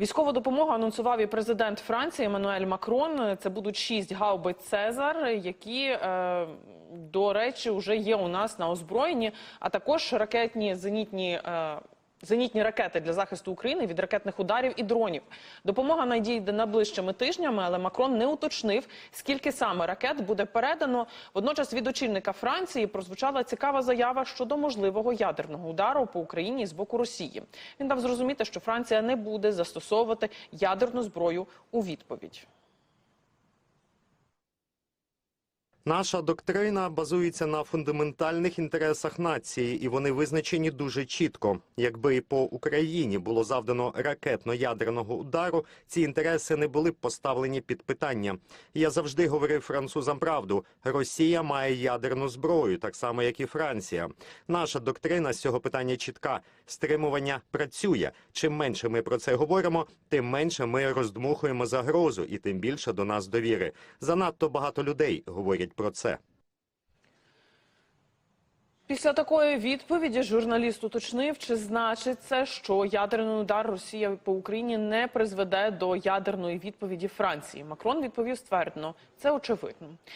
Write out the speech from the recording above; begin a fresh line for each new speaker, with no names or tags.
Військову допомогу анонсував і президент Франції Еммануель Макрон. Це будуть шість гаубиць Цезар, які, е, до речі, вже є у нас на озброєнні, а також ракетні зенітні. Зенітні ракети для захисту України від ракетних ударів і дронів. Допомога надійде найближчими тижнями, але Макрон не уточнив, скільки саме ракет буде передано. Водночас від очільника Франції прозвучала цікава заява щодо можливого ядерного удару по Україні з боку Росії. Він дав зрозуміти, що Франція не буде застосовувати ядерну зброю у відповідь.
Наша доктрина базується на фундаментальних інтересах нації, і вони визначені дуже чітко. Якби по Україні було завдано ракетно-ядерного удару, ці інтереси не були б поставлені під питання. Я завжди говорив французам правду: Росія має ядерну зброю, так само як і Франція. Наша доктрина з цього питання чітка: стримування працює. Чим менше ми про це говоримо, тим менше ми роздмухуємо загрозу, і тим більше до нас довіри. Занадто багато людей говорять про це.
Після такої відповіді журналіст уточнив, чи значить це, що ядерний удар Росія по Україні не призведе до ядерної відповіді Франції. Макрон відповів ствердно, це очевидно.